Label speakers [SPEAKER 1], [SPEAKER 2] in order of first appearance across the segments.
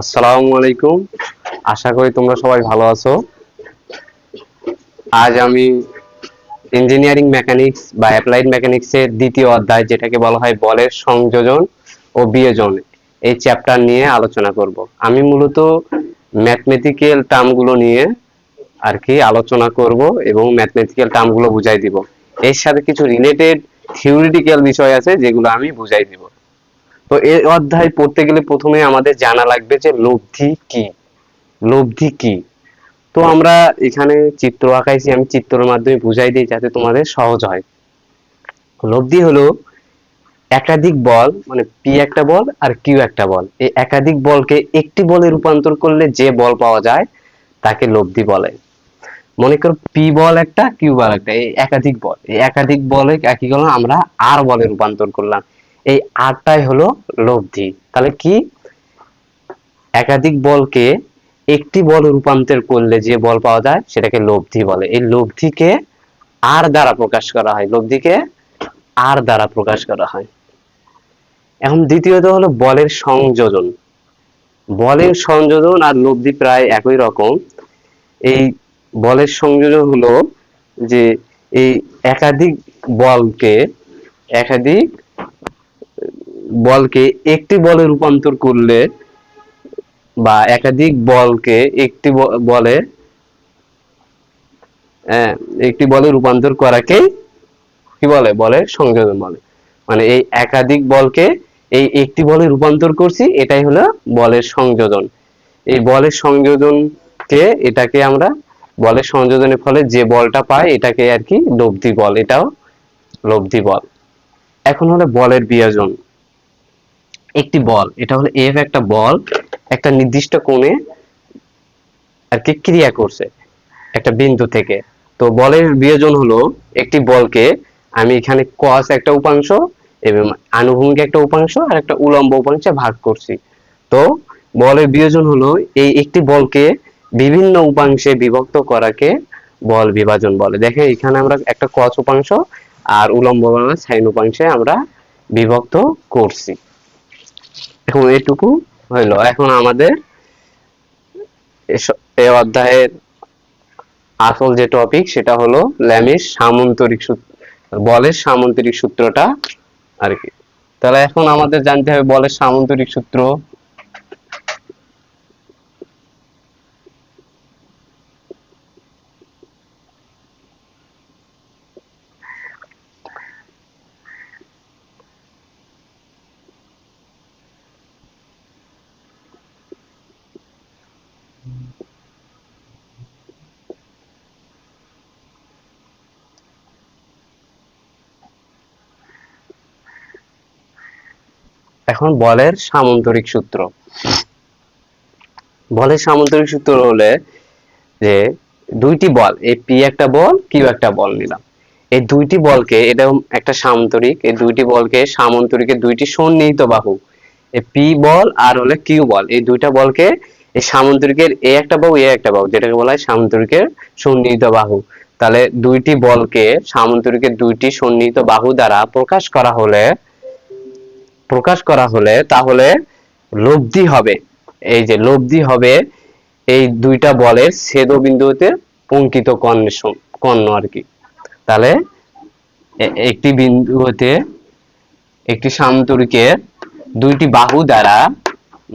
[SPEAKER 1] আসসালামু আলাইকুম। আশা করি তোমরা সবাই ভালো আছো। আজ আমি ইঞ্জিনিয়ারিং মেকানিক্স বা অ্যাপ্লাইড মেকানিক্স এর দ্বিতীয় অধ্যায়, যেটাকে বলা হয় বলের সংযোজন ও বিয়োজন, এই চ্যাপ্টার নিয়ে আলোচনা করব। আমি মূলত ম্যাথমেটিক্যাল টার্মগুলো নিয়ে আর কি আলোচনা করব এবং ম্যাথমেটিক্যাল টার্মগুলো বুঝাই দিব। এর সাথে কিছু রিলেটেড থিওরিটিক্যাল বিষয় আছে, যেগুলো আমি বুঝাই দিব। তো এই অধ্যায় পড়তে গেলে প্রথমে আমাদের জানা লাগবে যে লব্ধি কি? লব্ধি কি? তো আমরা এখানে চিত্র আঁকাইছি, আমি চিত্রের মাধ্যমে বুঝাই দিই যাতে তোমাদের সহজ হয়। লব্ধি হলো একাধিক বল মানে পি একটা বল আর কিউ একটা বল। এই একাধিক বলকে একটি বলে রূপান্তর করলে যে বল পাওয়া যায়, তাকে লব্ধি বলে। মনে করো পি বল একটা কিউ বল একটা, এই একাধিক বল। এই একাধিক বলে কি করলাম আমরা আর বলে রূপান্তর করলাম। এই আরটাই হলো লব্ধি। তাহলে কি? একাধিক বলকে একটি বল রূপান্তর করলে যে বল পাওয়া যায়, সেটাকে লব্ধি বলে। এই লব্ধিকে আর দ্বারা প্রকাশ করা হয়। লব্ধিকে আর দ্বারা প্রকাশ করা হয়। এখন দ্বিতীয়ত হলো বলের সংযোজন। বলের সংযোজন আর লব্ধি প্রায় একই রকম। এই বলের সংযোজন হলো যে এই একাধিক বলকে একাধিক বলকে একটি বলে রূপান্তর করলে বা একাধিক বলকে একটি বলে হ্যাঁ, একটি বলে রূপান্তর করাকে কি বলে? বলের সংযোজন বলে। মানে এই একাধিক বলকে এই একটি বলে রূপান্তর করছি এটাই হলো বলের সংযোজন। এই বলের সংযোজনকে এটাকে আমরা বলের সংযোজনের ফলে যে বলটা পাই এটাকে আর কি লব্ধি বল এটাও লব্ধি বল। এখন হলো বলের বিয়োজন। একটি বল। এটা হলো এফ একটা বল, একটা নির্দিষ্ট কোণে আর কি ক্রিয়া করছে একটা বিন্দু থেকে। তো বলের বিয়োজন হলো একটি বলকে আমি এখানে কস একটা উপাংশ এবং আনুভূমিক একটা উপাংশ আর একটা উলম্ব উপাংশে ভাগ করছি। তো বলের বিয়োজন হলো এই একটি বলকে বিভিন্ন উপাংশে বিভক্ত করাকে বল বিভাজন বলে। দেখেন এখানে আমরা একটা কস উপাংশ আর উলম্ব সাইন উপাংশে আমরা বিভক্ত করছি। এখন এটুকু হইল। এখন আমাদের এ অধ্যায়ের আসল যে টপিক সেটা হলো ল্যামিস সামন্তরিক সূত্র বলের সামন্তরিক সূত্রটা আর কি। তাহলে এখন আমাদের জানতে হবে বলের সামন্তরিক সূত্র এখন বলের সামন্তরিক সূত্র। বলের সামন্তরিক সূত্র হলে যে দুইটি বল, এই পি একটা বল কিউ একটা বল নিলাম। এই দুইটি বলকে, এটা একটা সামন্তরিক, এই দুইটি বলকে সামন্তরিকের দুইটি সন্নিহিত বাহু। এই পি বল আর হলে কিউ বল, এই দুইটা বলকে এই সামন্তরিকের এ একটা বাহু এ একটা বাহু, যেটাকে বলা হয় সামন্তরিকের সন্নিহিত বাহু। তাহলে দুইটি বলকে সামন্তরিকের দুইটি সন্নিহিত বাহু দ্বারা প্রকাশ করা হলে প্রকাশ করা হলে তাহলে লব্ধি হবে। এই যে লব্ধি হবে, এই দুইটা বলের ছেদ বিন্দুতে পঙ্কিত কর্ণের কর্ণ আর কি। তাহলে একটি বিন্দু হতে একটি সামন্তরিকের দুইটি বাহু দ্বারা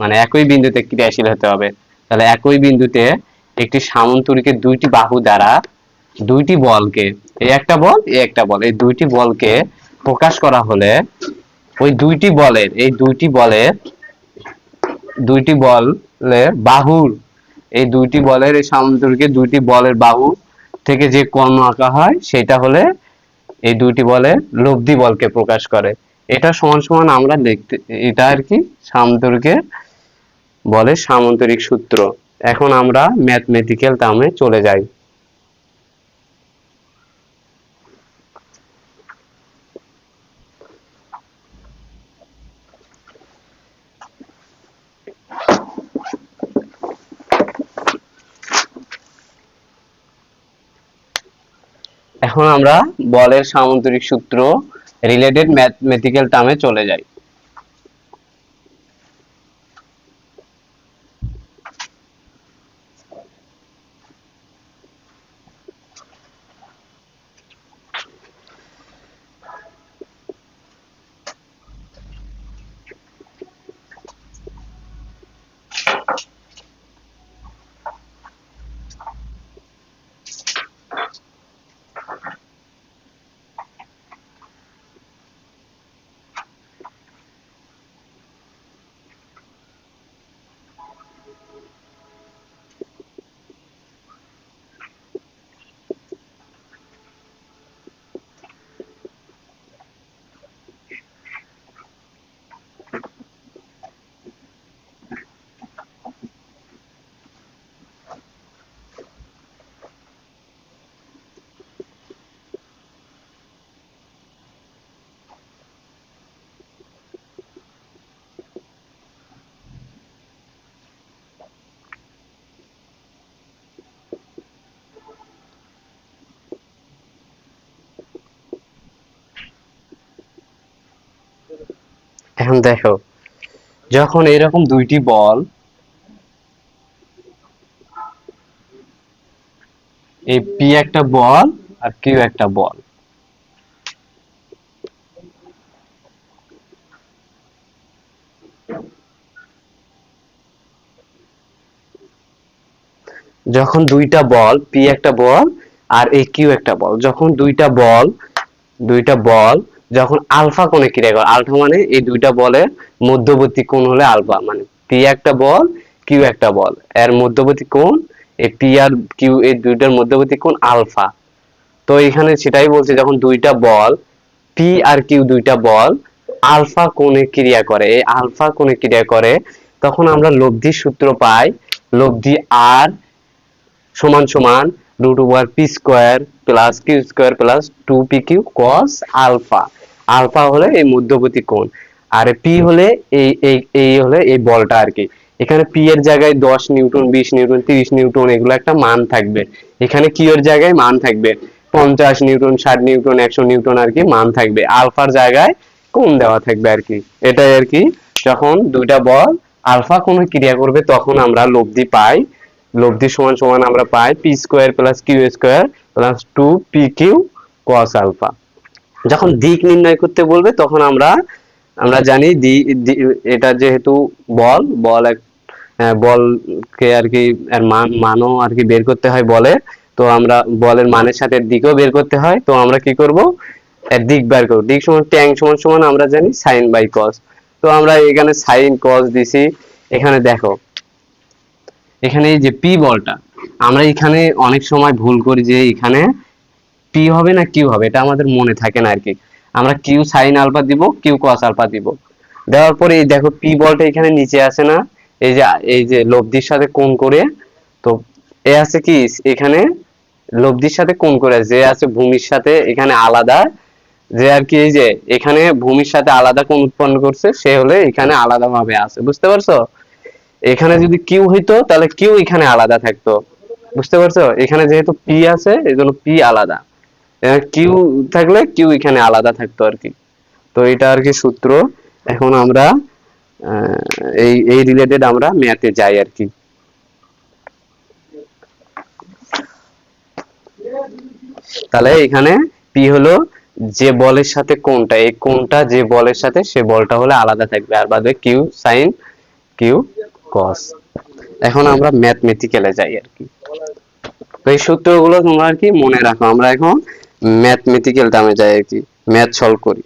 [SPEAKER 1] মানে একই বিন্দুতে ক্রিয়াশীল হতে হবে। তাহলে একই বিন্দুতে একটি সামন্তরিকের দুইটি বাহু দ্বারা দুইটি বলকে, এই একটা বল, এই একটা বল, এই দুইটি বলকে প্রকাশ করা হলে ওই দুইটি বলের, এই দুইটি বলের দুইটি বলের বাহুর, এই দুইটি বলের, এই সামন্তরিকের দুইটি বলের বাহু থেকে যে কর্ণ আঁকা হয়, সেটা হলে এই দুইটি বলের লব্ধি বলকে প্রকাশ করে। এটা সমান সমান আমরা দেখতে, এটা আর কি সামন্তরিকের বলে সামন্তরিক সূত্র। এখন আমরা ম্যাথমেটিক্যাল টার্মে চলে যাই। এখন আমরা বলের সামুদ্রিক সূত্র রিলেটেড ম্যাথমেটিক্যাল টার্মে চলে যাই। এখন দেখো, যখন এরকম দুইটি বল, এই পি একটা বল আর কিউ একটা বল। যখন দুইটা বল পি একটা বল আর এই কিউ একটা বল, যখন দুইটা বল দুইটা বল যখন আলফা কোণে ক্রিয়া করে, আলফা মানে এই দুইটা বলের মধ্যবর্তী কোণ হলে আলফা মানে পি একটা বল কিউ একটা বল। এর মধ্যবর্তী কোণ, এই পি আর কিউ এই দুইটার মধ্যবর্তী কোণ আলফা। তো এখানে সেটাই বলছে, যখন দুইটা বল পি আর কিউ দুইটা বল আলফা কোণে ক্রিয়া করে, এই আলফা কোণে ক্রিয়া করে, তখন আমরা লব্ধি সূত্র পাই, লব্ধি আর সমান সমান P square plus Q square plus two P Q cos alpha alpha হলে এই মধ্যবর্তী কোণ। আর পি হলে এই এই এই হলে এই বলটা আর কি। এখানে পি এর জায়গায় দশ নিউটন, বিশ নিউটন, তিরিশ নিউটন, এগুলো একটা মান থাকবে। এখানে কিউ এর জায়গায় মান থাকবে। পঞ্চাশ নিউটন, ষাট নিউটন, একশো নিউটন আর কি মান থাকবে। আলফার জায়গায় কোণ দেওয়া থাকবে আর কি। এটাই আর কি, যখন দুইটা বল আলফা কোণে ক্রিয়া করবে, তখন আমরা লব্ধি পাই লব্ধি সমান সমান আমরা পাই P square plus Q square plus two P Q cos alpha যখন দিক নির্ণয় করতে বলবে তখন আমরা আমরা জানি দি- এটা যেহেতু বল বল এক আহ, বলকে আর কি এর মান মানও আর কি বের করতে হয় বলে। তো আমরা বলের মানের সাথে দিকও বের করতে হয়। তো আমরা কি করব? এর দিক বের করব। দিক সমান ট্যাং সমান সমান আমরা জানি সাইন বাই কস তো আমরা এখানে সাইন কস দিছি। এখানে দেখো এখানে এই যে পি বলটা, আমরা এখানে অনেক সময় ভুল করি যে এখানে পি হবে না কিউ হবে, এটা আমাদের মনে থাকে না আর কি আমরা কিউ সাইন আলফা দিব কিউ কস আলফা দিব। দেওয়ার পরে এই দেখো পি বলটা এখানে নিচে আসে না, এই যে এই যে লব্ধির সাথে কোণ করে, তো এ আছে কি, এখানে লব্ধির সাথে কোণ করে যে আছে ভূমির সাথে এখানে আলাদা, যে আর কি এই যে, এখানে ভূমির সাথে আলাদা কোণ উৎপন্ন করছে, সে হলে এখানে আলাদা ভাবে আছে, বুঝতে পারছ? এখানে যদি কিউ হইতো, তাহলে কিউ এখানে আলাদা থাকতো। বুঝতে পারছ? এখানে যেহেতু পি আছে এই জন্য পি আলাদা কিউ থাকলে কিউ এখানে আলাদা থাকতো আর কি। তো এটা আর কি সূত্র। এখন আমরা এই এই রিলেটেড আমরা ম্যাথে যাই আর কি। তাহলে এখানে পি হলো যে বলের সাথে কোনটা এই কোনটা যে বলের সাথে সে বলটা হলে আলাদা থাকবে। আর বাদে কিউ সাইন কিউ কস এখন আমরা ম্যাথমেটিক্যালে যাই আর কি। তো এই সূত্রগুলো তোমরা আর কি মনে রাখো, আমরা এখন ম্যাথমেটিক্যাল টার্মে যাই আর কি ম্যাথ সলভ করি।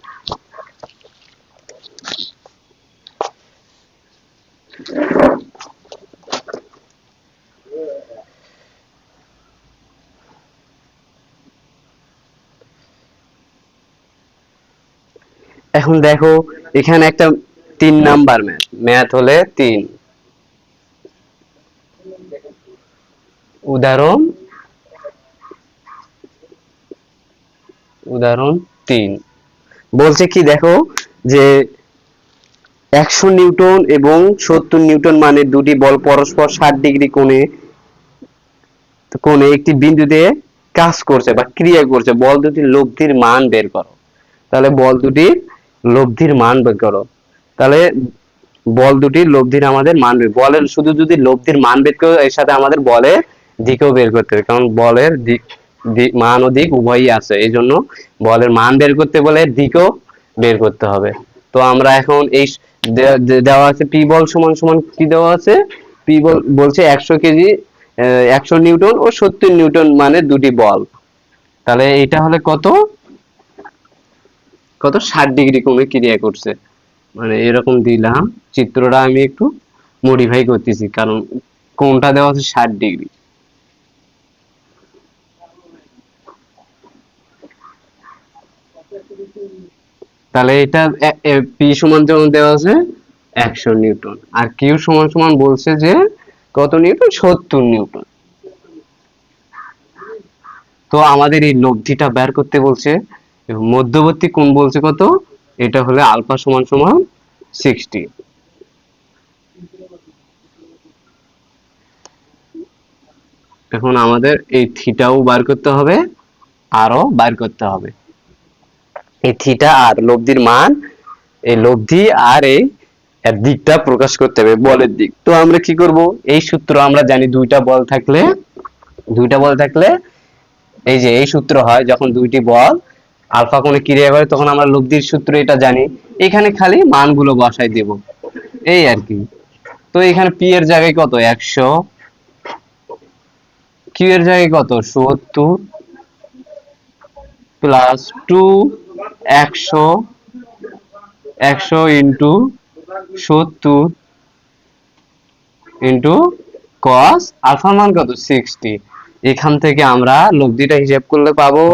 [SPEAKER 1] এখন দেখো, এখানে একটা তিন নাম্বার ম্যাথ ম্যাথ হলে তিন। উদাহরণ উদাহরণ তিন। বলছে কি, দেখো যে একশো নিউটন এবং সত্তর নিউটন মানের দুটি বল পরস্পর ষাট ডিগ্রি কোণে কোণে একটি বিন্দুতে কাজ করছে বা ক্রিয়া করছে। বল দুটির লব্ধির মান বের করো। তাহলে বল দুটির লব্ধির মান বের করো। তাহলে বল দুটির লব্ধির আমাদের মান বের বলের শুধু যদি লব্ধির মান বের করো, এর সাথে আমাদের বলের দিকও বের করতে হবে, কারণ বলের মান ও দিক উভয়ই আছে, এই জন্য বলের মান বের করতে বলে দিকও বের করতে হবে। তো আমরা এখন এই দেওয়া আছে পি বল সমান সমান কি দেওয়া আছে? পি বল বলছে একশো কেজি একশো নিউটন ও সত্তর নিউটন মানে দুটি বল। তাহলে এটা হলে কত? কত? ষাট ডিগ্রি কোণে ক্রিয়া করছে। মানে এরকম দিলাম, চিত্রটা আমি একটু মডিফাই করতেছি, কারণ কোনটা দেওয়া আছে ষাট ডিগ্রি। তাহলে এটা পি সমান যেমন দেওয়া আছে, একশো নিউটন। আর কিউ সমান সমান বলছে যে, কত নিউটন? সত্তর নিউটন। তো আমাদের এই লব্ধিটা বের করতে বলছে মধ্যবর্তী কোণ বলছে কত? এটা হলে আলফা সমান সমান সিক্সটি। এখন আমাদের এই থিটাও বার করতে হবে, আরও বার করতে হবে। এই থিটা আর লব্ধির মান, এই লব্ধি আর এই দিকটা প্রকাশ করতে হবে, বলের দিক। তো আমরা কি করব? এই সূত্র আমরা জানি দুইটা বল থাকলে, দুইটা বল থাকলে, এই যে এই সূত্র হয় যখন দুইটি বল আলফা কোণে ক্রিয়া করে, তখন আমরা লব্ধির সূত্র এটা জানি। এখানে খালি মানগুলো বসাই দেব। এই আর কি। তো এখানে পি এর জায়গায় কত? একশো। কিউ এর জায়গায় কত? সত্তর। প্লাস টু একশো একশো ইন্টু সত্তর ইন্টু কস আলফা মান কত? সিক্সটি এখান থেকে আমরা লব্ধিটা হিসাব করলে পাবো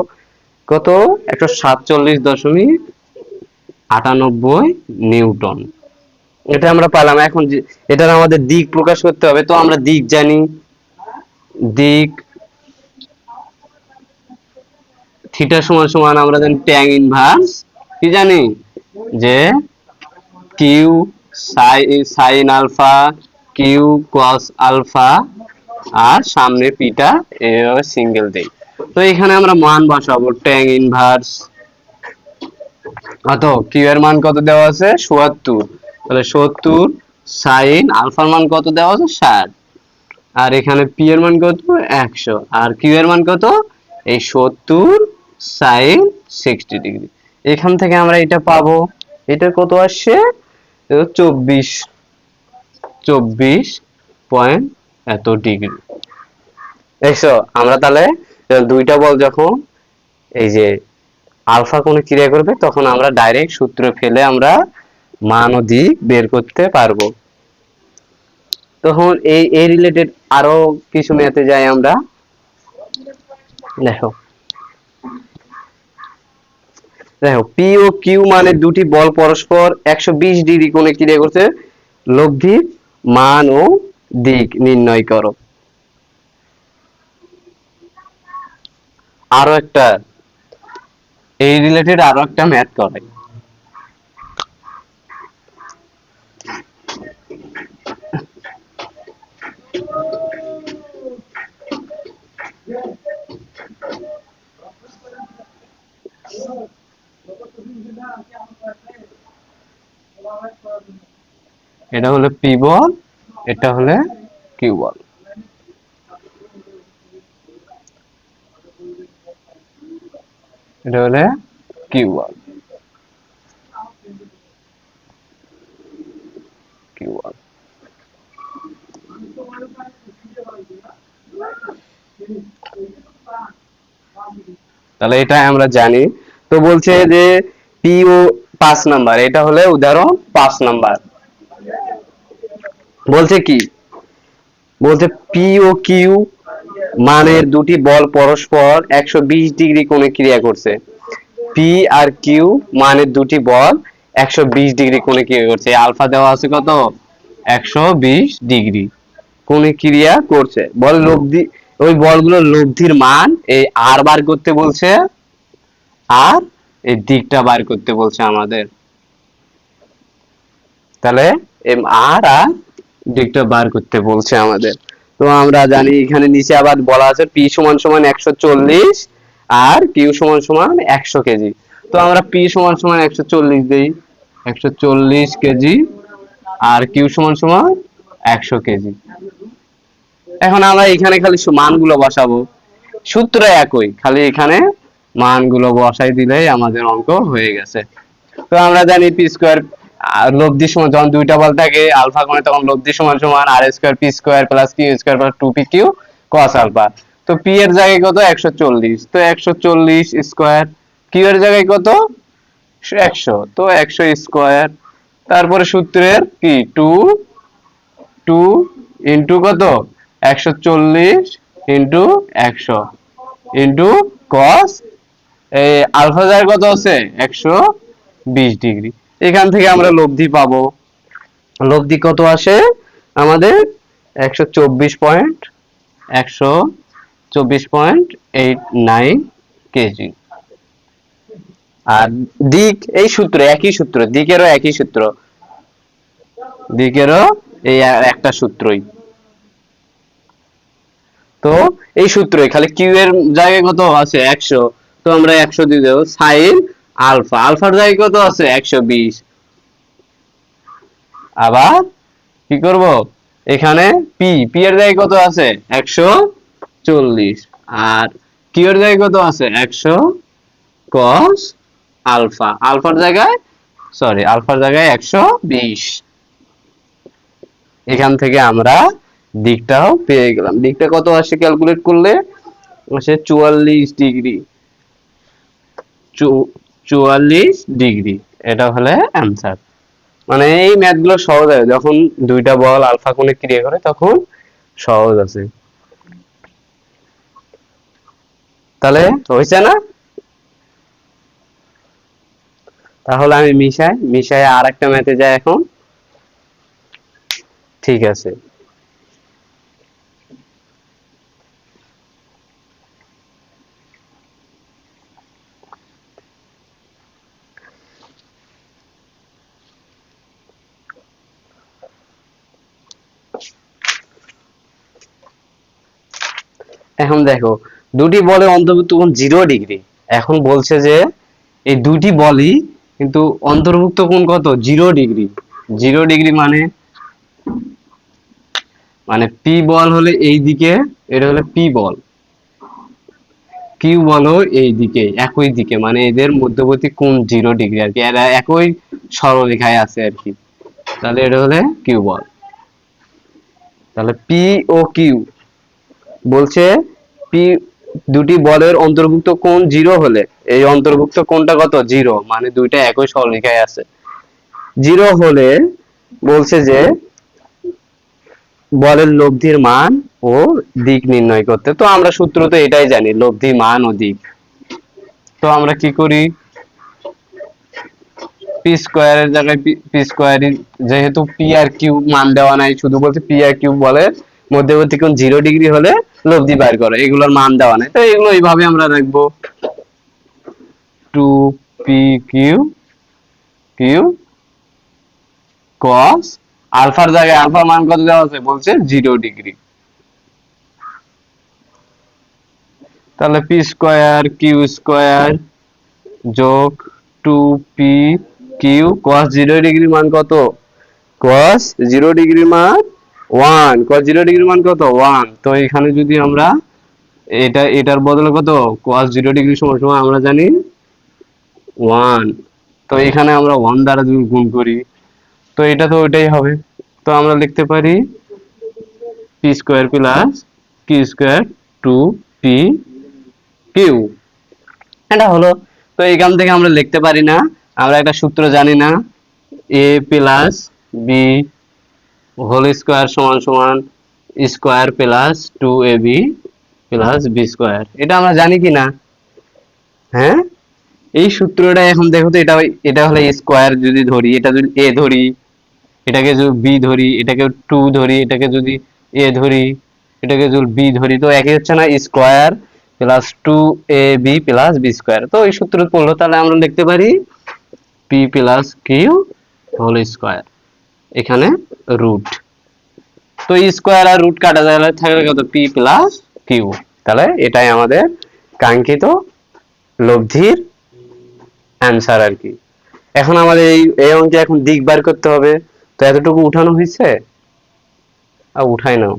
[SPEAKER 1] কত? একশো সাতচল্লিশ দশমিক আটানব্বই নিউটন। এটা আমরা পেলাম। এখন এটার আমাদের দিক প্রকাশ করতে হবে। তো আমরা দিক জানি। দিক থিটা সমান সমান আমরা জানি ট্যাং ইনভার্স কি জানি? যে Q sine alpha Q cos alpha, আর সামনে পিটা এভাবে সিঙ্গেল দেই তো এখানে আমরা মান বসাবো, ট্যাং ইনভার্স কত? কিউ এর মান কত দেওয়া আছে? সত্তর। তাহলে সত্তর সাইন আলফার মান কত দেওয়া আছে? ষাট। আর এখানে পি এর মান কত? একশো। আর কিউ এর মান কত? এই সত্তর সাইন সিক্সটি ডিগ্রি এখান থেকে আমরা এটা পাবো। এটা কত আসছে? চব্বিশ চব্বিশ পয়েন্ট এত ডিগ্রি দেখছ? আমরা তাহলে দুইটা বল যখন এই যে আলফা কোণে ক্রিয়া করবে, তখন আমরা ডাইরেক্ট সূত্র ফেলে আমরা মান ও দিক বের করতে পারব। তখন এই এই রিলেটেড আরও কিছু ম্যাথে যাই আমরা। দেখো। দেখো পি ও কিউ মানে দুটি বল পরস্পর একশো বিশ ডিগ্রি কোণে ক্রিয়া করছে? লব্ধির মান ও দিক নির্ণয় করো। আরও একটা, এই রিলেটেড আরও একটা ম্যাথ করে। এটা হলো পি বল এটা হলে কিউ বল এটা হলে কিউ বল কিউ বল তাহলে এটা আমরা জানি। তো বলছে যে পি ও পাঁচ নাম্বার, এটা হলে উদাহরণ পাঁচ নাম্বার। বলছে কি? বলছে পি ও কিউ মানের দুটি বল পরস্পর একশো বিশ ডিগ্রি কোণে ক্রিয়া করছে। পি আর কিউ মানের দুটি বল একশো বিশ ডিগ্রি কোণে ক্রিয়া করছে। আলফা দেওয়া আছে কত? একশো বিশ ডিগ্রি কোণে ক্রিয়া করছে। বল লব্ধি, ওই বলগুলোর লব্ধির মান এই আর বার করতে বলছে। আর এই দিকটা বার করতে বলছে আমাদের। তাহলে এম আর আর দিকটা বার করতে বলছে আমাদের। তো আমরা জানি এখানে নিচে আবার বলা আছে পি সমান সমান একশো চল্লিশ আর কিউ সমান সমান একশো কেজি। তো আমরা পি সমান সমান একশো চল্লিশ দিই। একশো চল্লিশ কেজি আর কিউ সমান সমান একশো কেজি। এখন আমরা এখানে খালি মানগুলো বসাবো। সূত্র একই, খালি এখানে মানগুলো বসাই দিলেই আমাদের অঙ্ক হয়ে গেছে। তো আমরা জানি পি স্কোয়ার লব্ধি সমান যখন দুইটা বল থাকে, আলফা কোণে তখন লব্ধি সমান সমান আর square P square plus Q square plus two P Q cos alpha. তো পি এর জায়গায় কত? একশো চল্লিশ। তো একশো চল্লিশ স্কোয়ার কিউ এর জায়গায় কত? একশো। তো একশো স্কোয়ার। তারপরে সূত্রের কি? টু টু ইন্টু কত? একশো চল্লিশ ইন্টু একশো ইন্টু কস আলফা জায়গায় কত আছে? একশো বিশ ডিগ্রি। এখান থেকে আমরা লব্ধি পাবো। লব্ধি কত আসে? আমাদের একশো চব্বিশ পয়েন্ট, একশো আর দিক, এই সূত্র একই সূত্র, দিকেরও একই সূত্র। দিকেরও এই একটা সূত্রই। তো এই সূত্রই, খালি কিউ এর জায়গায় কত আছে? একশো। তো আমরা একশো দিয়ে দেবো। Sine, alpha. আলফার জায়গায় কত আছে? একশো বিশ। আবার কি করব? এখানে পি পি এর জায়গায় কত আছে? একশো চল্লিশ। আর কিউ এর জায়গায় কত আছে? একশো কস আলফা। আলফার জায়গায় সরি আলফার জায়গায় একশো বিশ। এখান থেকে আমরা দিকটাও পেয়ে গেলাম। দিকটা কত আসে? ক্যালকুলেট করলে আসে চুয়াল্লিশ ডিগ্রি। চুয়াল্লিশ ডিগ্রি। এটা হলে অ্যান্সার মানে এই ম্যাথগুলো সহজ হয়। যখন দুইটা বল আলফা কোণে ক্রিয়া করে, তখন সহজ আছে। তাহলে হয়েছে না? তাহলে আমি মিশাই মিশাই আর একটা ম্যাথে যাই এখন। ঠিক আছে। এখন দেখো, দুটি বলে অন্তর্ভুক্ত কোণ জিরো ডিগ্রি এখন বলছে যে, এই দুটি বলই কিন্তু অন্তর্ভুক্ত কোণ কত? জিরো ডিগ্রি জিরো ডিগ্রি মানে মানে পি বল হলে এই দিকে, এটা হলে পি বল। কিউ বল এই দিকে, একই দিকে মানে এদের মধ্যবর্তী কোণ জিরো ডিগ্রি আর কি। এরা একই সরলরেখায় আছে আর কি। তাহলে এটা হলে কিউ বল। তাহলে পি ও কিউ বলছে পি দুটি বলের অন্তর্ভুক্ত কোণ জিরো হলে, এই অন্তর্ভুক্ত কোণটা কত? জিরো। মানে দুইটা একই সরলরেখায় আছে। জিরো হলে বলছে যে বলের লব্ধির মান ও দিক নির্ণয় করতে। তো আমরা সূত্র তো এটাই জানি, লব্ধি, মান ও দিক। তো আমরা কি করি? পি স্কোয়ারের জায়গায় পি স্কোয়ার যেহেতু পি আর কিউ মান দেওয়া নাই, শুধু বলছে পি আর কিউ বলে মধ্যবর্তী কোণ জিরো ডিগ্রি হলে লব্ধি বার করো, এগুলোর মান দেওয়া নাই। তো এগুলো এইভাবে আমরা রাখব two P Q Q cos আলফার জায়গায় আলফার মান কত দেওয়া আছে? বলছে জিরো ডিগ্রি তাহলে পি স্কোয়ার কিউ স্কোয়ার যোগ two P Q cos zero degree মান কত? কস জিরো ডিগ্রি মান ওয়ান কস জিরো ডিগ্রি মান কত? ওয়ান তো এখানে যদি আমরা এটা, এটার বদলে কত? কস জিরো ডিগ্রি সমান সমান আমরা জানি ওয়ান তো এখানে আমরা ওয়ান দ্বারা যদি গুণ করি, তো এটা তো ওইটাই হবে। তো আমরা লিখতে পারি P square plus Q square two P Q এটা হলো, তো এখান থেকে আমরা লিখতে পারি না, আমরা একটা সূত্র জানি না A plus B whole square সমান সমান square plus two A B plus B square এটা আমরা জানি কি না? হ্যাঁ? এই সূত্রটা এখন দেখো তো, এটা এটা হলো স্কোয়ার যদি ধরি, এটা যদি এ ধরি, এটাকে যদি বি ধরি, এটাকে টু ধরি, এটাকে যদি এ ধরি, এটাকে যদি বি ধরি, তো একই হচ্ছে না square plus two A B plus B square তো এই সূত্র পড়ল, তাহলে আমরা লিখতে পারি P plus Q whole square এখানে রুট তো স্কোয়ার আর রুট কাটা যায় থাকলে কত? পি প্লাস কিউ তাহলে এটাই আমাদের কাঙ্ক্ষিত লব্ধির অ্যান্সার আর কি। এখন আমাদের এই এই অঙ্কে এখন দিক বার করতে হবে। তো এতটুকু উঠানো হয়েছে? আর উঠাই নাও।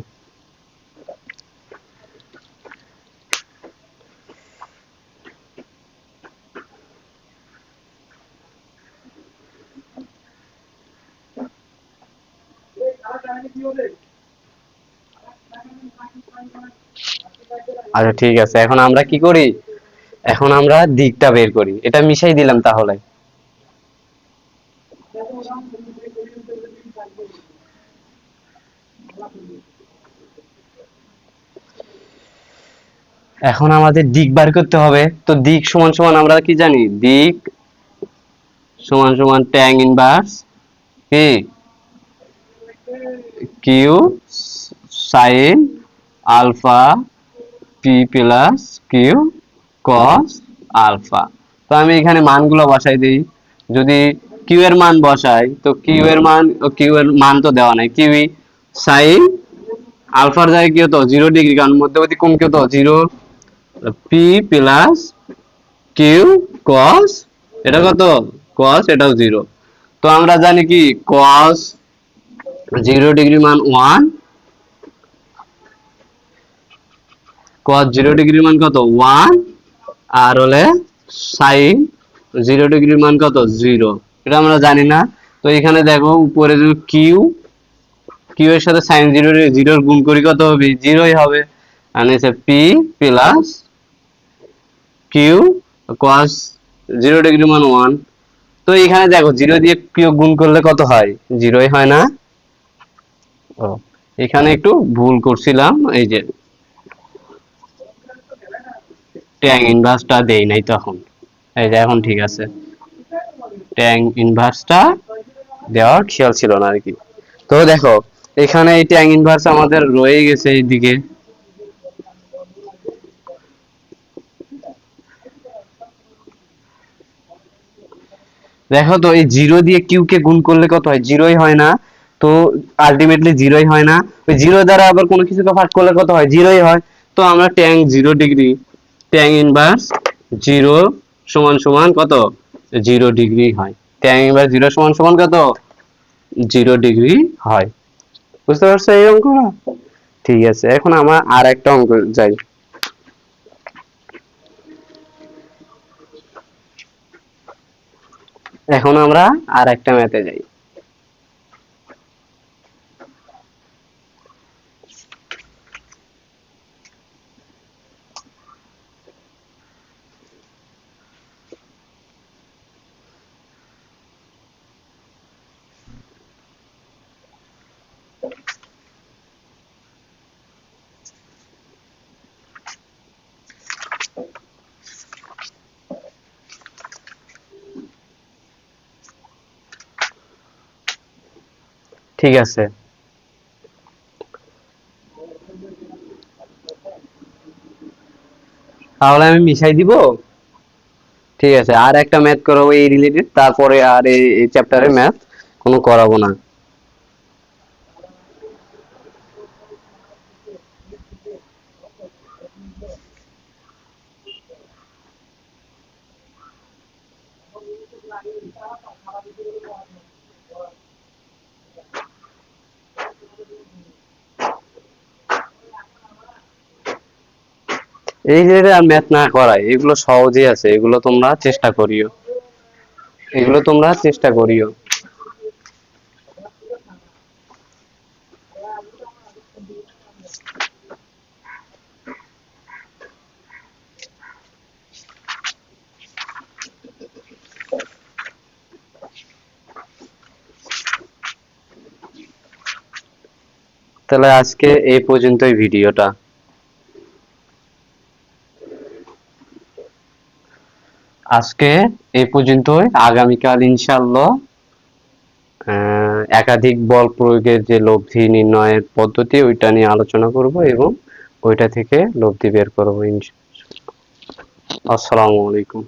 [SPEAKER 1] আচ্ছা ঠিক আছে। এখন আমরা কি করি? এখন আমরা দিকটা বের করি। এটা মিশাই দিলাম তাহলে। এখন আমাদের দিক বার করতে হবে। তো দিক সমান সমান আমরা কি জানি? দিক সমান সমান tan inverse P Q sine alpha P plus Q cos alpha তো আমি এখানে মানগুলো বসাই দিই। যদি কিউ এর মান বসাই, তো কিউ এর মান কিউ এর মান তো দেওয়া নাই। কিউই সাইন আলফার জায়গায় কি হতো জিরো ডিগ্রি কারণ মধ্যবর্তী কোণ কি হতো zero P plus Q cos এটা কত? কস এটাও জিরো তো আমরা জানি কি? কস জিরো ডিগ্রি মান ওয়ান। কস জিরো ডিগ্রি মান কত? ওয়ান। আর হলে সাইন। জিরো ডিগ্রি মান কত? জিরো। এটা আমরা জানি না। তো এখানে দেখো উপরে যদি কিউ কিউ এর সাথে সাইন জিরো জিরোর গুণ করি কত হবে? জিরোই হবে। আর নিচে P plus Q cos zero degree মান ওয়ান। তো এখানে দেখো, জিরো দিয়ে কিউ গুণ করলে কত হয়? জিরোই হয় না। এখানে একটু ভুল করছিলাম, এই যে ট্যাং ইনভার্সটা দেই নাই তখন। এই যে এখন ঠিক আছে। ট্যাং ইনভার্সটা দেওয়ার খেয়াল ছিল না আর কি। তো দেখো, এখানে এই ট্যাং ইনভার্স আমাদের রয়ে গেছে দেখো তো, এই জিরো দিয়ে কিউ কে গুণ করলে কত হয়? জিরোই হয় না। তো আলটিমেটলি জিরোই হয় না। ওই জিরো দ্বারা আবার কোনো কিছুকে ভাগ করলে কত হয়? জিরোই হয়। তো আমরা tan zero degree tan inverse zero সমান সমান কত? জিরো ডিগ্রি হয়। ট্যাং ইনভার্স জিরো সমান সমান কত? জিরো ডিগ্রি হয়। বুঝতে পারছ এই অঙ্কটা? ঠিক আছে, এখন আমার আর একটা অঙ্ক যাই। এখন আমরা আর একটা ম্যাথে যাই। ঠিক আছে। তাহলে আমি মিশাই দিব। ঠিক আছে, আর একটা ম্যাথ করাবো এই রিলেটেড তারপরে আর এই চ্যাপ্টারে ম্যাথ কোনো করাবো না। এই আর ম্যাথ না করাই এগুলো সহজেই আছে, এগুলো তোমরা চেষ্টা করিও। এগুলো তোমরা চেষ্টা করিও। তাহলে আজকে এই পর্যন্তই ভিডিওটা। আজকে এ পর্যন্তই। আগামীকাল ইনশাল্লাহ একাধিক বল প্রয়োগের যে লব্ধি নির্ণয়ের পদ্ধতি, ওইটা নিয়ে আলোচনা করব এবং ওইটা থেকে লব্ধি বের করব ইনশাল্লাহ আসসালামু আলাইকুম।